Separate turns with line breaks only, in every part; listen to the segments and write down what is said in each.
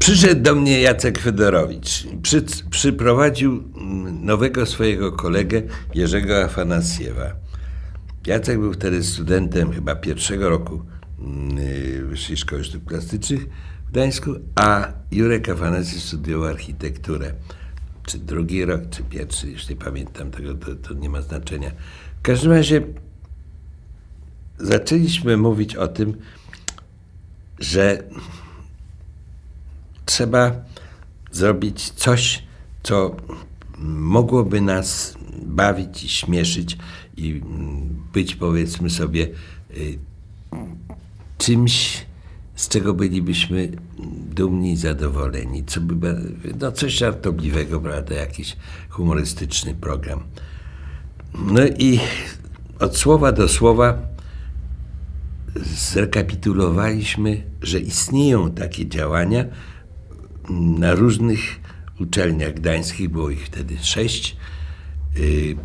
Przyszedł do mnie Jacek Fedorowicz. Przy, przyprowadził mm, nowego swojego kolegę Jerzego Afanasjewa. Jacek był wtedy studentem chyba pierwszego roku mm, y, Wyższej Szkoły Sztuk Plastycznych w Gdańsku, a Jurek Afanasjew studiował architekturę. Czy drugi rok, czy pierwszy, już nie pamiętam tego, to, to nie ma znaczenia. W każdym razie zaczęliśmy mówić o tym, że trzeba zrobić coś, co mogłoby nas bawić i śmieszyć i być powiedzmy sobie y, czymś, z czego bylibyśmy dumni i zadowoleni. Co by, no coś żartobliwego, prawda, jakiś humorystyczny program. No i od słowa do słowa zrekapitulowaliśmy, że istnieją takie działania na różnych uczelniach gdańskich, było ich wtedy sześć, y,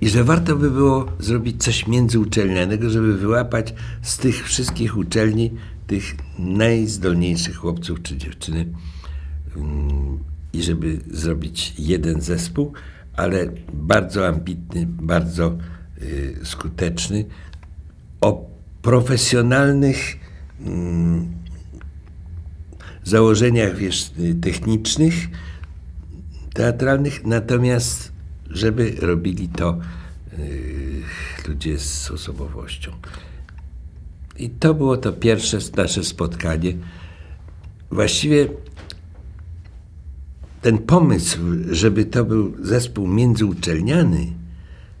i że warto by było zrobić coś międzyuczelnianego, żeby wyłapać z tych wszystkich uczelni tych najzdolniejszych chłopców czy dziewczyny mm, i żeby zrobić jeden zespół, ale bardzo ambitny, bardzo y, skuteczny, o profesjonalnych mm, założeniach wiesz, technicznych, teatralnych, natomiast żeby robili to y, ludzie z osobowością. I to było to pierwsze nasze spotkanie. Właściwie ten pomysł, żeby to był zespół międzyuczelniany,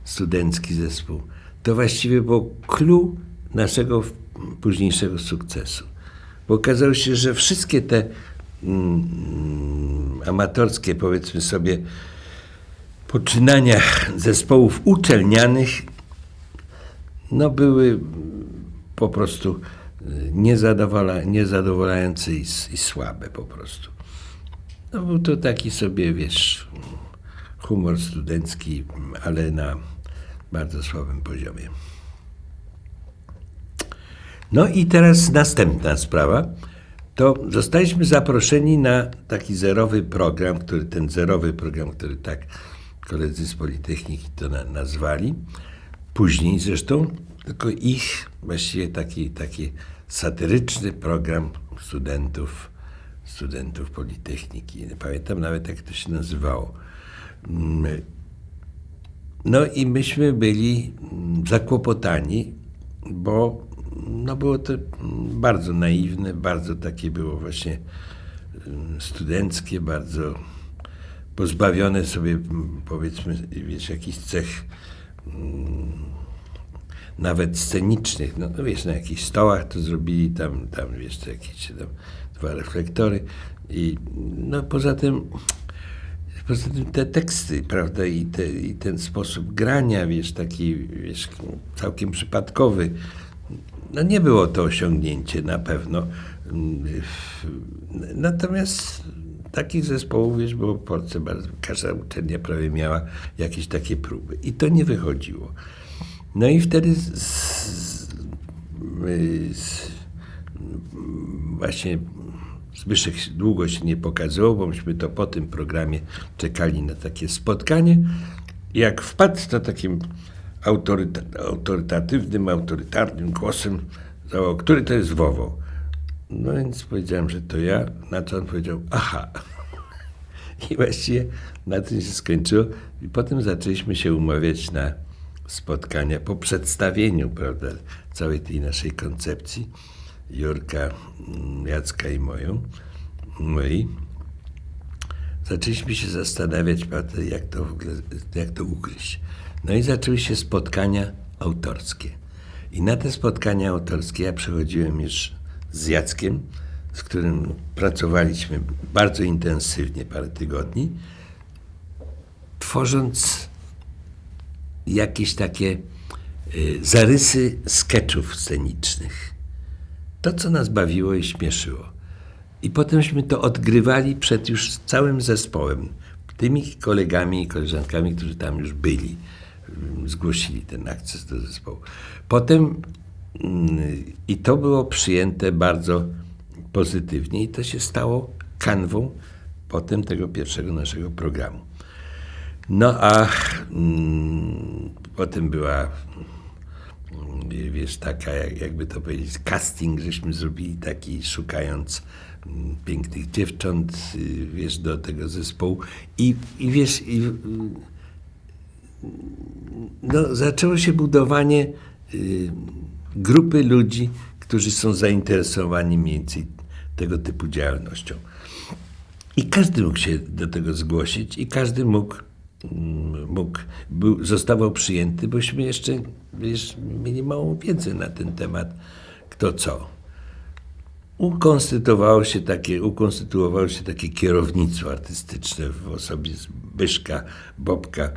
studencki zespół, to właściwie było clue naszego późniejszego sukcesu. Bo okazało się, że wszystkie te mm, amatorskie, powiedzmy sobie, poczynania zespołów uczelnianych no były po prostu y, niezadowola, niezadowalające i, i słabe po prostu. No był to taki sobie, wiesz, humor studencki, ale na bardzo słabym poziomie. No i teraz następna sprawa. To zostaliśmy zaproszeni na taki zerowy program, który ten zerowy program, który tak koledzy z Politechniki to na, nazwali. Później zresztą, tylko ich właściwie taki, taki satyryczny program studentów, studentów Politechniki. Pamiętam nawet jak to się nazywało. Mm, no i myśmy byli mm, zakłopotani, bo no było to bardzo naiwne, bardzo takie było właśnie mm, studenckie, bardzo pozbawione sobie mm, powiedzmy wiesz, jakichś cech mm, nawet scenicznych. No, no wiesz, na jakichś stołach to zrobili, tam, tam wiesz, to jakieś tam dwa reflektory i no poza tym Poza tym te teksty, prawda, i, te, i ten sposób grania, wiesz, taki, wiesz, całkiem przypadkowy, no nie było to osiągnięcie na pewno. Mm, Natomiast takich zespołów, wiesz, było w Polsce bardzo, każda uczelnia prawie miała jakieś takie próby i to nie wychodziło. No i wtedy z, z, z, właśnie Zbyszek długo się nie pokazywał, bo myśmy to po tym programie czekali na takie spotkanie. Jak wpadł, to takim autoryta autorytatywnym, autorytarnym głosem zawołał, który to jest Wowo? No więc powiedziałem, że to ja, na co on powiedział, aha. I właściwie na tym się skończyło. I potem zaczęliśmy się umawiać na spotkania po przedstawieniu, prawda, całej tej naszej koncepcji. Jurka, mm, Jacka i moją, mojej. Zaczęliśmy się zastanawiać, prawda, jak to, w ogóle, jak to ugryźć. No i zaczęły się spotkania autorskie. I na te spotkania autorskie ja przychodziłem już z Jackiem, z którym pracowaliśmy bardzo intensywnie parę tygodni, tworząc jakieś takie y, zarysy sketchów scenicznych. To, co nas bawiło i śmieszyło. I potemśmy to odgrywali przed już całym zespołem, tymi kolegami i koleżankami, którzy tam już byli. Mm, Zgłosili ten akces do zespołu. Potem mm, i to było przyjęte bardzo pozytywnie i to się stało kanwą potem tego pierwszego naszego programu. No a mm, potem była wiesz, taka, jak, jakby to powiedzieć, casting, żeśmy zrobili taki, szukając mm, pięknych dziewcząt, y, wiesz, do tego zespołu i, i wiesz, i, no, zaczęło się budowanie y, grupy ludzi, którzy są zainteresowani mniej więcej tego typu działalnością. I każdy mógł się do tego zgłosić i każdy mógł, mm, mógł był, zostawał przyjęty, bośmy jeszcze wiesz, mieli małą wiedzę na ten temat, kto co. Ukonstytuowało się takie, ukonstytuowało się takie kierownictwo artystyczne w osobie Zbyszka, Bobka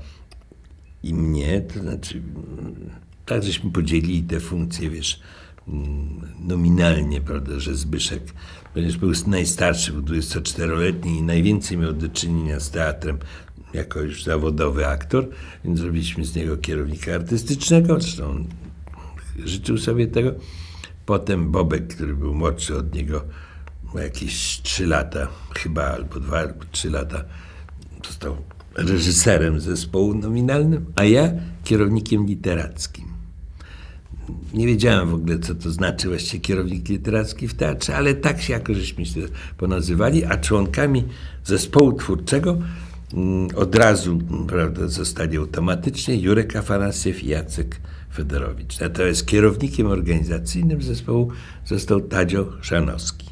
i mnie, to znaczy mm, tak żeśmy podzielili te funkcje, wiesz, mm, nominalnie, prawda, że Zbyszek, ponieważ był najstarszy, był 24-letni i najwięcej miał do czynienia z teatrem jako już zawodowy aktor, więc zrobiliśmy z niego kierownika artystycznego, zresztą on życzył sobie tego. Potem Bobek, który był młodszy od niego jakieś 3 lata, chyba albo 2 albo 3 lata, został reżyserem zespołu nominalnym, a ja kierownikiem literackim. Nie wiedziałem w ogóle, co to znaczy właściwie kierownik literacki w teatrze, ale tak się jako żeśmy się ponazywali, a członkami zespołu twórczego mm, od razu prawda, zostali automatycznie Jurek Afanasiew i Jacek Federowicz. Natomiast kierownikiem organizacyjnym zespołu został Tadzio Szanowski.